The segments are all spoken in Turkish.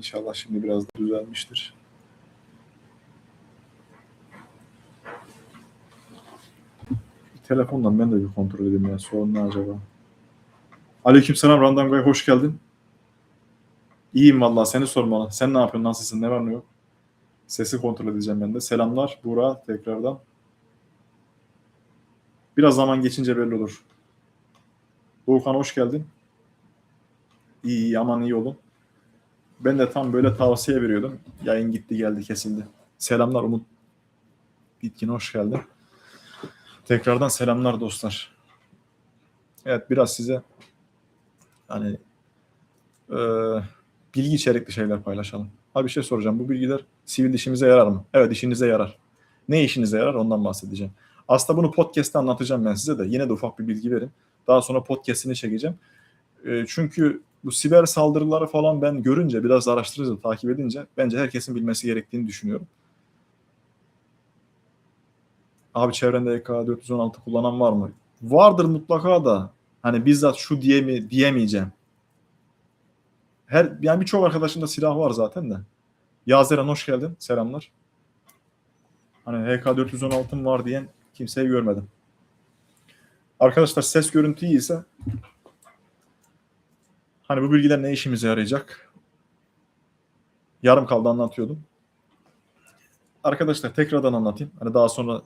İnşallah şimdi biraz da düzelmiştir. Telefondan ben de bir kontrol edeyim ya. Sorun ne acaba? Aleykümselam Random Guy hoş geldin. İyiyim vallahi seni sormalı. Sen ne yapıyorsun? Nasılsın? Ne var ne yok? Sesi kontrol edeceğim ben de. Selamlar Buğra tekrardan. Biraz zaman geçince belli olur. Doğukan hoş geldin. İyi, iyi aman iyi olun. Ben de tam böyle tavsiye veriyordum. Yayın gitti geldi kesildi. Selamlar Umut. Bitkin hoş geldin. Tekrardan selamlar dostlar. Evet biraz size hani e, bilgi içerikli şeyler paylaşalım. Ha bir şey soracağım. Bu bilgiler sivil işimize yarar mı? Evet işinize yarar. Ne işinize yarar ondan bahsedeceğim. Aslında bunu podcast'te anlatacağım ben size de. Yine de ufak bir bilgi verin. Daha sonra podcast'ini çekeceğim. E, çünkü bu siber saldırıları falan ben görünce biraz araştırınca takip edince bence herkesin bilmesi gerektiğini düşünüyorum. Abi çevrende EK416 kullanan var mı? Vardır mutlaka da hani bizzat şu diye mi diyemeyeceğim. Her yani birçok arkadaşımda silah var zaten de. Yazeren hoş geldin. Selamlar. Hani HK416'm var diyen kimseyi görmedim. Arkadaşlar ses görüntü iyiyse hani bu bilgiler ne işimize yarayacak? Yarım kaldı anlatıyordum. Arkadaşlar tekrardan anlatayım. Hani daha sonra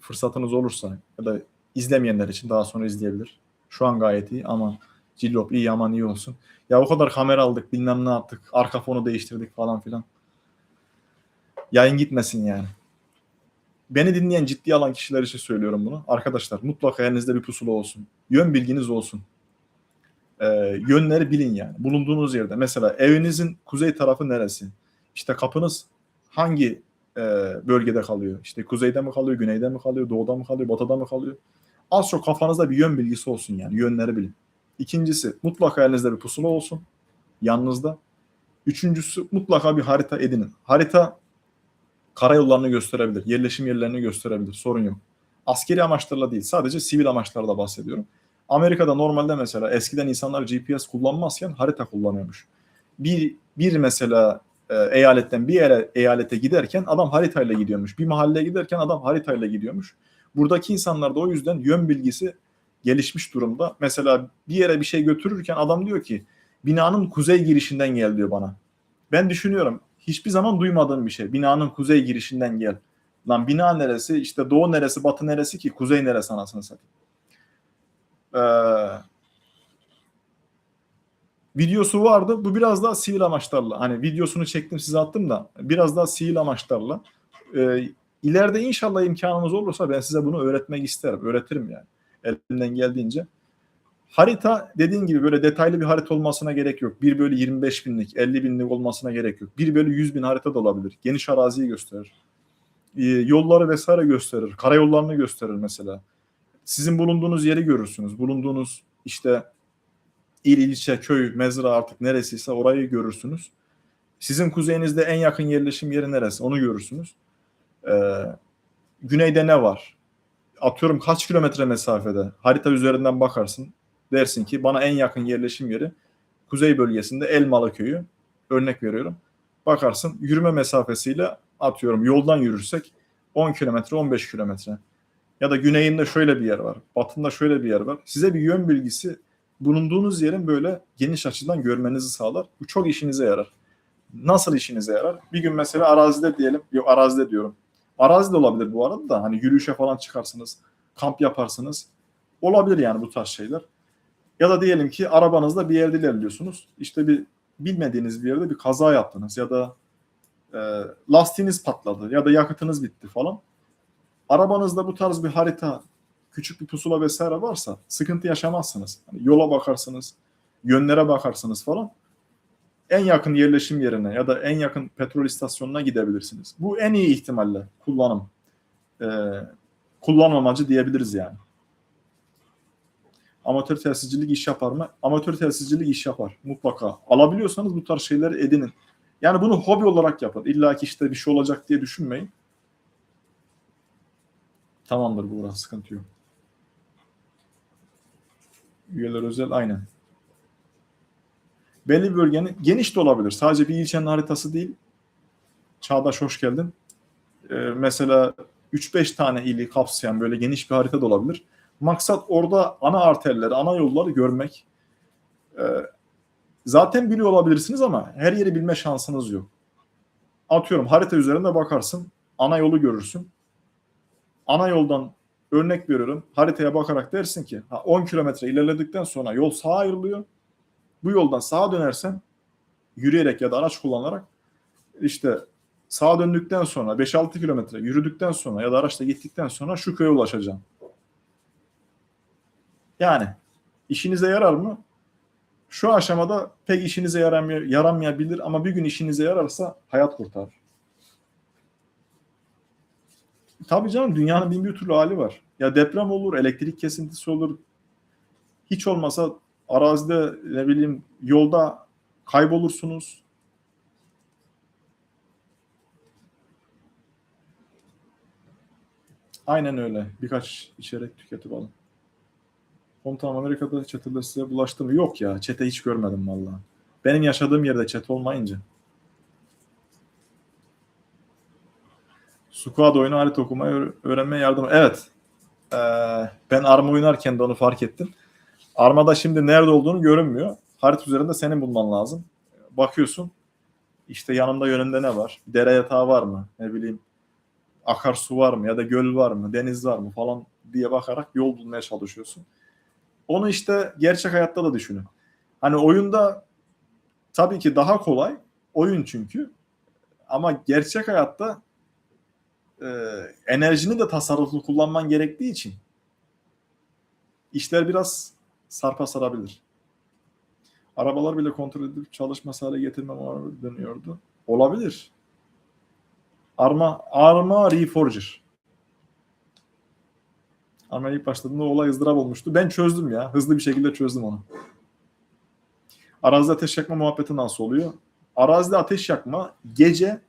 fırsatınız olursa ya da izlemeyenler için daha sonra izleyebilir. Şu an gayet iyi ama Cillop iyi aman iyi olsun. Ya o kadar kamera aldık bilmem ne yaptık. Arka fonu değiştirdik falan filan. Yayın gitmesin yani. Beni dinleyen ciddi alan kişiler için söylüyorum bunu. Arkadaşlar mutlaka elinizde bir pusula olsun. Yön bilginiz olsun. Ee, yönleri bilin yani. Bulunduğunuz yerde. Mesela evinizin kuzey tarafı neresi? İşte kapınız hangi e, bölgede kalıyor? İşte kuzeyde mi kalıyor, güneyde mi kalıyor, doğuda mı kalıyor, batıda mı kalıyor? Az çok kafanızda bir yön bilgisi olsun yani. Yönleri bilin. İkincisi mutlaka elinizde bir pusula olsun. Yanınızda. Üçüncüsü mutlaka bir harita edinin. Harita karayollarını gösterebilir. Yerleşim yerlerini gösterebilir. Sorun yok. Askeri amaçlarla değil. Sadece sivil amaçlarla bahsediyorum. Amerika'da normalde mesela eskiden insanlar GPS kullanmazken harita kullanıyormuş. Bir, bir mesela e, eyaletten bir yere, eyalete giderken adam haritayla gidiyormuş. Bir mahalleye giderken adam haritayla gidiyormuş. Buradaki insanlar da o yüzden yön bilgisi gelişmiş durumda. Mesela bir yere bir şey götürürken adam diyor ki binanın kuzey girişinden gel diyor bana. Ben düşünüyorum hiçbir zaman duymadığım bir şey. Binanın kuzey girişinden gel. Lan bina neresi? İşte doğu neresi, batı neresi ki? Kuzey neresi anasını satayım. Ee, videosu vardı. Bu biraz daha sivil amaçlarla. Hani videosunu çektim size attım da biraz daha sivil amaçlarla. Ee, ileride inşallah imkanımız olursa ben size bunu öğretmek isterim. Öğretirim yani. Elimden geldiğince. Harita dediğin gibi böyle detaylı bir harita olmasına gerek yok. 1 bölü 25 binlik, 50 binlik olmasına gerek yok. 1 bölü 100 bin harita da olabilir. Geniş araziyi gösterir. Ee, yolları vesaire gösterir. Karayollarını gösterir mesela. Sizin bulunduğunuz yeri görürsünüz. Bulunduğunuz işte il, ilçe, köy, mezra artık neresiyse orayı görürsünüz. Sizin kuzeyinizde en yakın yerleşim yeri neresi onu görürsünüz. Ee, güneyde ne var? Atıyorum kaç kilometre mesafede? Harita üzerinden bakarsın. Dersin ki bana en yakın yerleşim yeri kuzey bölgesinde Elmalı köyü. Örnek veriyorum. Bakarsın yürüme mesafesiyle atıyorum yoldan yürürsek 10 kilometre 15 kilometre. Ya da güneyinde şöyle bir yer var. Batında şöyle bir yer var. Size bir yön bilgisi bulunduğunuz yerin böyle geniş açıdan görmenizi sağlar. Bu çok işinize yarar. Nasıl işinize yarar? Bir gün mesela arazide diyelim. Yok arazide diyorum. Arazide olabilir bu arada da hani yürüyüşe falan çıkarsınız. Kamp yaparsınız. Olabilir yani bu tarz şeyler. Ya da diyelim ki arabanızda bir yerde ilerliyorsunuz. İşte bir bilmediğiniz bir yerde bir kaza yaptınız ya da e, lastiğiniz patladı ya da yakıtınız bitti falan. Arabanızda bu tarz bir harita, küçük bir pusula vesaire varsa sıkıntı yaşamazsınız. Yani yola bakarsınız, yönlere bakarsınız falan. En yakın yerleşim yerine ya da en yakın petrol istasyonuna gidebilirsiniz. Bu en iyi ihtimalle kullanım. Ee, kullanmamacı diyebiliriz yani. Amatör telsizcilik iş yapar mı? Amatör telsizcilik iş yapar. Mutlaka. Alabiliyorsanız bu tarz şeyleri edinin. Yani bunu hobi olarak yapın. İlla ki işte bir şey olacak diye düşünmeyin. Tamamdır bu burası sıkıntı yok. Üyeler özel aynen. belli bir bölgenin geniş de olabilir. Sadece bir ilçenin haritası değil. Çağdaş hoş geldin. Ee, mesela 3-5 tane ili kapsayan böyle geniş bir harita da olabilir. Maksat orada ana arterleri, ana yolları görmek. Ee, zaten biliyor olabilirsiniz ama her yeri bilme şansınız yok. Atıyorum harita üzerinde bakarsın, ana yolu görürsün. Ana yoldan örnek veriyorum. Haritaya bakarak dersin ki ha, 10 kilometre ilerledikten sonra yol sağa ayrılıyor. Bu yoldan sağa dönersen yürüyerek ya da araç kullanarak işte sağa döndükten sonra 5-6 kilometre yürüdükten sonra ya da araçla gittikten sonra şu köye ulaşacağım. Yani işinize yarar mı? Şu aşamada pek işinize yaramay yaramayabilir ama bir gün işinize yararsa hayat kurtarır. Tabii canım dünyanın bin bir türlü hali var. Ya deprem olur, elektrik kesintisi olur. Hiç olmasa arazide ne bileyim yolda kaybolursunuz. Aynen öyle. Birkaç içerek tüketip alın. Komutanım Amerika'da çeteler size bulaştı mı? Yok ya. Çete hiç görmedim vallahi. Benim yaşadığım yerde çete olmayınca. Squad oyunu harita okumayı öğrenmeye yardım. Evet. Ee, ben Arma oynarken de onu fark ettim. Armada şimdi nerede olduğunu görünmüyor. Harita üzerinde senin bulman lazım. Bakıyorsun. İşte yanımda yönünde ne var? Dere yatağı var mı? Ne bileyim akarsu var mı ya da göl var mı, deniz var mı falan diye bakarak yol bulmaya çalışıyorsun. Onu işte gerçek hayatta da düşünün. Hani oyunda tabii ki daha kolay. Oyun çünkü. Ama gerçek hayatta e, enerjini de tasarruflu kullanman gerektiği için işler biraz sarpa sarabilir. Arabalar bile kontrol edip çalışması hale getirmem dönüyordu. Olabilir. Arma, Arma Reforger. Arma ilk başladığında olay ızdırap olmuştu. Ben çözdüm ya. Hızlı bir şekilde çözdüm onu. Arazide ateş yakma muhabbeti nasıl oluyor? Arazide ateş yakma gece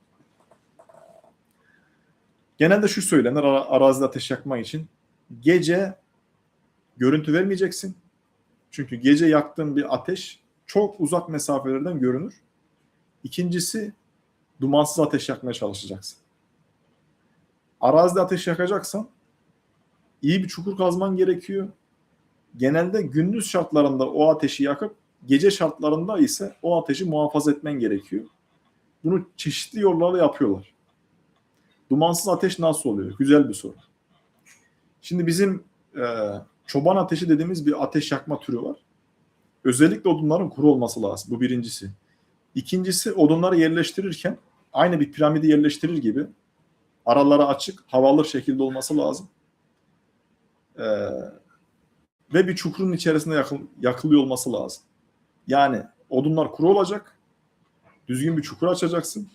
genelde şu söylenir ara, arazide ateş yakma için. Gece görüntü vermeyeceksin. Çünkü gece yaktığın bir ateş çok uzak mesafelerden görünür. İkincisi dumansız ateş yakmaya çalışacaksın. Arazide ateş yakacaksan iyi bir çukur kazman gerekiyor. Genelde gündüz şartlarında o ateşi yakıp gece şartlarında ise o ateşi muhafaza etmen gerekiyor. Bunu çeşitli yollarla yapıyorlar. Dumansız ateş nasıl oluyor? Güzel bir soru. Şimdi bizim e, çoban ateşi dediğimiz bir ateş yakma türü var. Özellikle odunların kuru olması lazım. Bu birincisi. İkincisi odunları yerleştirirken aynı bir piramidi yerleştirir gibi araları açık, havalı şekilde olması lazım. Ee, ve bir çukurun içerisinde yakıl, yakılıyor olması lazım. Yani odunlar kuru olacak, düzgün bir çukur açacaksın.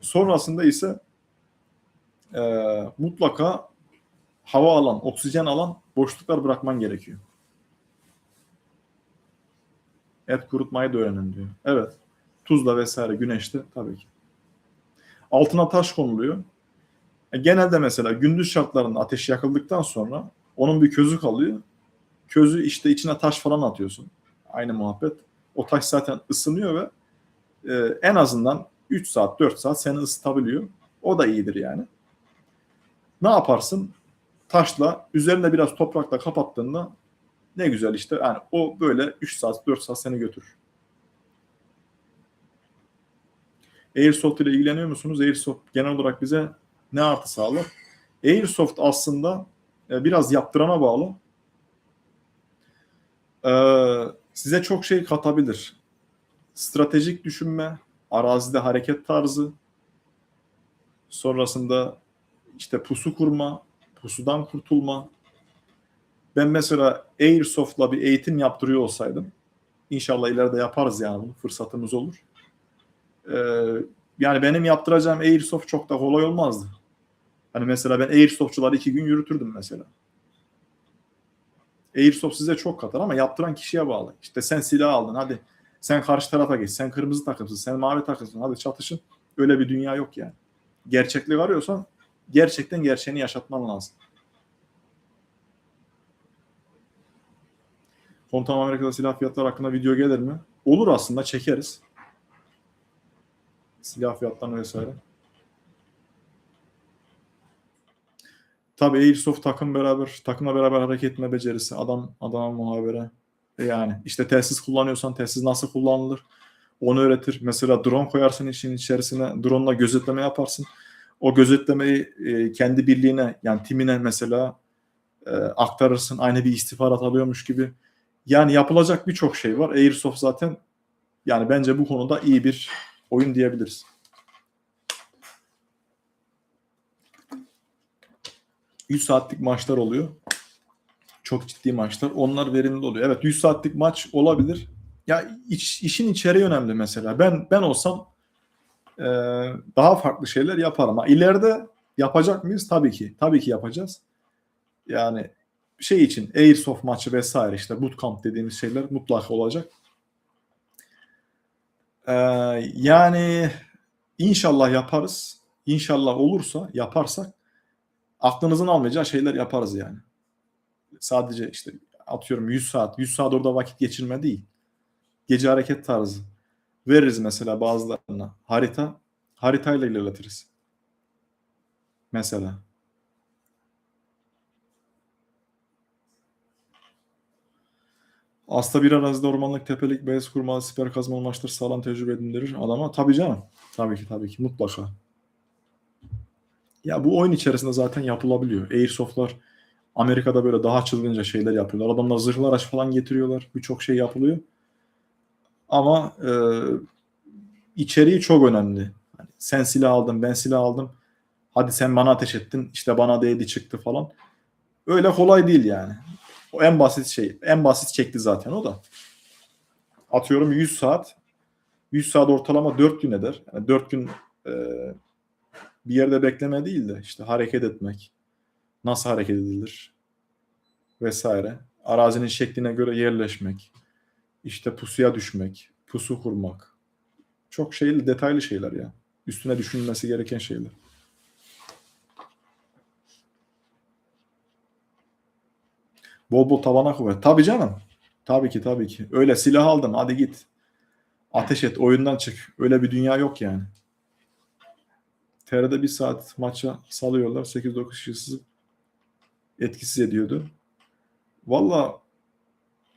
Sonrasında ise e, mutlaka hava alan, oksijen alan boşluklar bırakman gerekiyor. Et kurutmayı da öğrenin diyor. Evet. Tuzla vesaire güneşte tabii ki. Altına taş konuluyor. E, genelde mesela gündüz şartlarında ateş yakıldıktan sonra onun bir közü kalıyor. Közü işte içine taş falan atıyorsun. Aynı muhabbet. O taş zaten ısınıyor ve e, en azından 3 saat 4 saat seni ısıtabiliyor. O da iyidir yani. Ne yaparsın? Taşla üzerine biraz toprakla kapattığında ne güzel işte yani o böyle 3 saat 4 saat seni götürür. Airsoft ile ilgileniyor musunuz? Airsoft genel olarak bize ne artı sağlar? Airsoft aslında e, biraz yaptırana bağlı. Ee, size çok şey katabilir. Stratejik düşünme, arazide hareket tarzı, sonrasında işte pusu kurma, pusudan kurtulma. Ben mesela Airsoft'la bir eğitim yaptırıyor olsaydım, inşallah ileride yaparız yani fırsatımız olur. Ee, yani benim yaptıracağım Airsoft çok da kolay olmazdı. Hani mesela ben Airsoftçuları iki gün yürütürdüm mesela. Airsoft size çok katar ama yaptıran kişiye bağlı. İşte sen silah aldın hadi sen karşı tarafa geç. Sen kırmızı takımsın, sen mavi takımsın. Hadi çatışın. Öyle bir dünya yok yani. Gerçeklik arıyorsan gerçekten gerçeğini yaşatman lazım. Komutan Amerika'da silah fiyatları hakkında video gelir mi? Olur aslında çekeriz. Silah fiyatlarını vesaire. Tabii Airsoft takım beraber takımla beraber hareket etme becerisi, adam adama muhabere. E Yani işte telsiz kullanıyorsan telsiz nasıl kullanılır? Onu öğretir. Mesela drone koyarsın işin içerisine. Drone'la gözetleme yaparsın. O gözetlemeyi e, kendi birliğine yani timine mesela e, aktarırsın. Aynı bir istihbarat alıyormuş gibi. Yani yapılacak birçok şey var. Airsoft zaten yani bence bu konuda iyi bir oyun diyebiliriz. ...100 saatlik maçlar oluyor. Çok ciddi maçlar. Onlar verimli oluyor. Evet 100 saatlik maç olabilir. Ya iş, işin içeriği önemli mesela. Ben ben olsam e, daha farklı şeyler yaparım. Ha, ileride yapacak mıyız? Tabii ki. Tabii ki yapacağız. Yani şey için Airsoft maçı vesaire işte bootcamp dediğimiz şeyler mutlaka olacak. Ee, yani inşallah yaparız. İnşallah olursa yaparsak aklınızın almayacağı şeyler yaparız yani. Sadece işte atıyorum 100 saat. 100 saat orada vakit geçirme değil. Gece hareket tarzı. Veririz mesela bazılarına. Harita. Haritayla ilerletiriz. Mesela. Aslında bir arazide ormanlık, tepelik, beyaz kurmalı, siper kazmalı maçlar sağlam tecrübe edindirir adama. Tabii canım. Tabii ki tabii ki mutlaka. Ya bu oyun içerisinde zaten yapılabiliyor. Airsoft'lar Amerika'da böyle daha çılgınca şeyler yapıyorlar. Adamlar zırhlı araç falan getiriyorlar. Birçok şey yapılıyor. Ama e, içeriği çok önemli. Yani sen silah aldın, ben silah aldım. Hadi sen bana ateş ettin, işte bana değdi çıktı falan. Öyle kolay değil yani. O en basit şey. En basit çekti zaten o da. Atıyorum 100 saat. 100 saat ortalama 4 gün eder. Yani 4 gün e, bir yerde bekleme değil de işte hareket etmek. Nasıl hareket edilir? Vesaire. Arazinin şekline göre yerleşmek. İşte pusuya düşmek. Pusu kurmak. Çok şeyli, detaylı şeyler ya. Üstüne düşünülmesi gereken şeyler. Bol bol tabana kuvvet. Tabii canım. Tabii ki tabii ki. Öyle silah aldın hadi git. Ateş et oyundan çık. Öyle bir dünya yok yani. TR'de bir saat maça salıyorlar. 8-9 kişi etkisiz ediyordu. Valla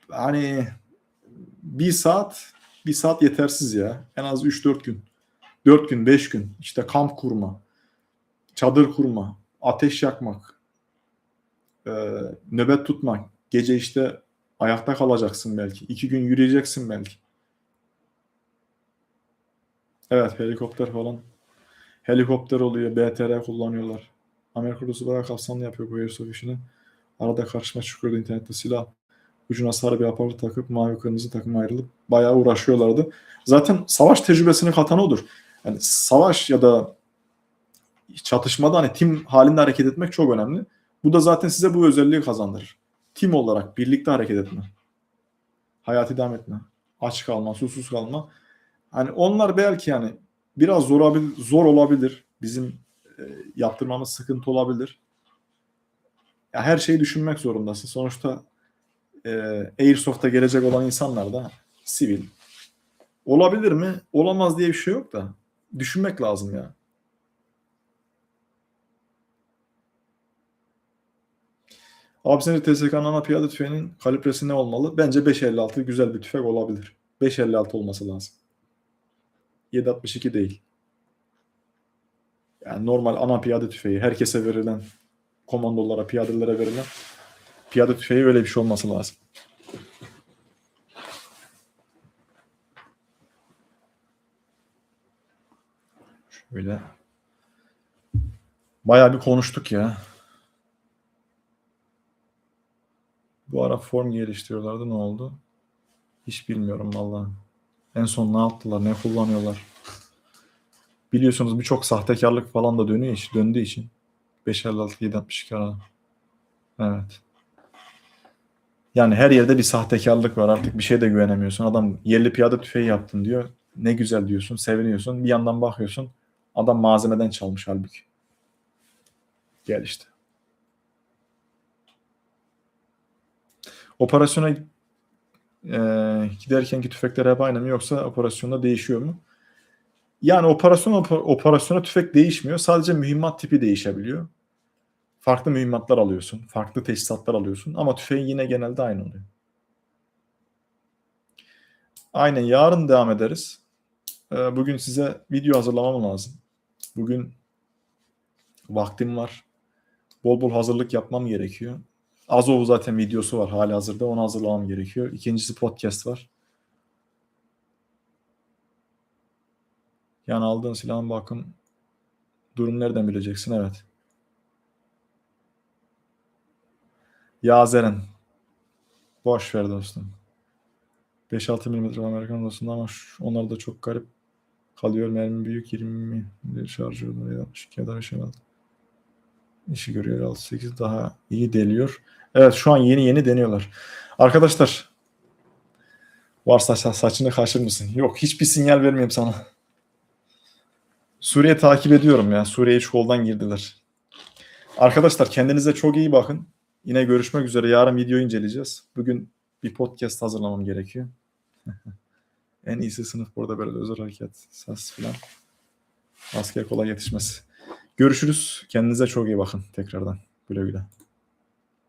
hani bir saat bir saat yetersiz ya. En az 3-4 gün. 4 gün, 5 gün. İşte kamp kurma. Çadır kurma. Ateş yakmak. E, nöbet tutmak. Gece işte ayakta kalacaksın belki. 2 gün yürüyeceksin belki. Evet helikopter falan. Helikopter oluyor. BTR kullanıyorlar. Amerika Rus'u bayağı kapsamlı yapıyor bu Airsoft işini. Arada karşıma çıkıyordu internette silah. Ucuna sarı bir aparat takıp mavi kırmızı takım ayrılıp bayağı uğraşıyorlardı. Zaten savaş tecrübesini katan odur. Yani savaş ya da çatışmada hani tim halinde hareket etmek çok önemli. Bu da zaten size bu özelliği kazandırır. Tim olarak birlikte hareket etme. Hayat devam etme. Aç kalma, susuz kalma. Hani onlar belki yani biraz zor olabilir, zor olabilir. Bizim e, yaptırmamız sıkıntı olabilir. Ya her şeyi düşünmek zorundasın. Sonuçta e, Airsoft'a gelecek olan insanlar da sivil. Olabilir mi? Olamaz diye bir şey yok da. Düşünmek lazım ya. Abi sence TSK'nın ana piyade tüfeğinin kalibresi ne olmalı? Bence 5.56 güzel bir tüfek olabilir. 5.56 olması lazım. 7.62 değil. Yani normal ana piyade tüfeği herkese verilen komandolara, piyadelere verilen piyade tüfeği öyle bir şey olması lazım. Şöyle bayağı bir konuştuk ya. Bu ara form geliştiriyorlardı ne oldu? Hiç bilmiyorum vallahi. En son ne yaptılar, ne kullanıyorlar? Biliyorsunuz birçok sahtekarlık falan da dönüyor için, döndüğü için. 556 762 arada. Evet. Yani her yerde bir sahtekarlık var. Artık bir şey de güvenemiyorsun. Adam yerli piyade tüfeği yaptın diyor. Ne güzel diyorsun, seviniyorsun. Bir yandan bakıyorsun. Adam malzemeden çalmış halbuki. Gel işte. Operasyona Ee, giderkenki tüfekler hep aynı mı yoksa operasyonda değişiyor mu? Yani operasyon oper- operasyona tüfek değişmiyor. Sadece mühimmat tipi değişebiliyor. Farklı mühimmatlar alıyorsun. Farklı teçhizatlar alıyorsun. Ama tüfeğin yine genelde aynı oluyor. Aynen yarın devam ederiz. Ee, bugün size video hazırlamam lazım. Bugün vaktim var. Bol bol hazırlık yapmam gerekiyor. Azov zaten videosu var hali hazırda. Onu hazırlamam gerekiyor. İkincisi podcast var. Yani aldığın silahın bakım durum nereden bileceksin? Evet. Yazeren. Boş ver dostum. 5-6 mm Amerikan odasında ama onlar da çok garip kalıyor. Mermi büyük 20 bir şarjör oraya 62 ya da 5 herhalde. İşi görüyor 68 daha iyi deliyor. Evet şu an yeni yeni deniyorlar. Arkadaşlar varsa sa- saçını kaşır mısın? Yok hiçbir sinyal vermeyeyim sana. Suriye takip ediyorum ya. Suriye üç koldan girdiler. Arkadaşlar kendinize çok iyi bakın. Yine görüşmek üzere. Yarın video inceleyeceğiz. Bugün bir podcast hazırlamam gerekiyor. en iyisi sınıf burada böyle özel hareket, ses falan. Asker kolay yetişmesi. Görüşürüz. Kendinize çok iyi bakın tekrardan. Güle güle.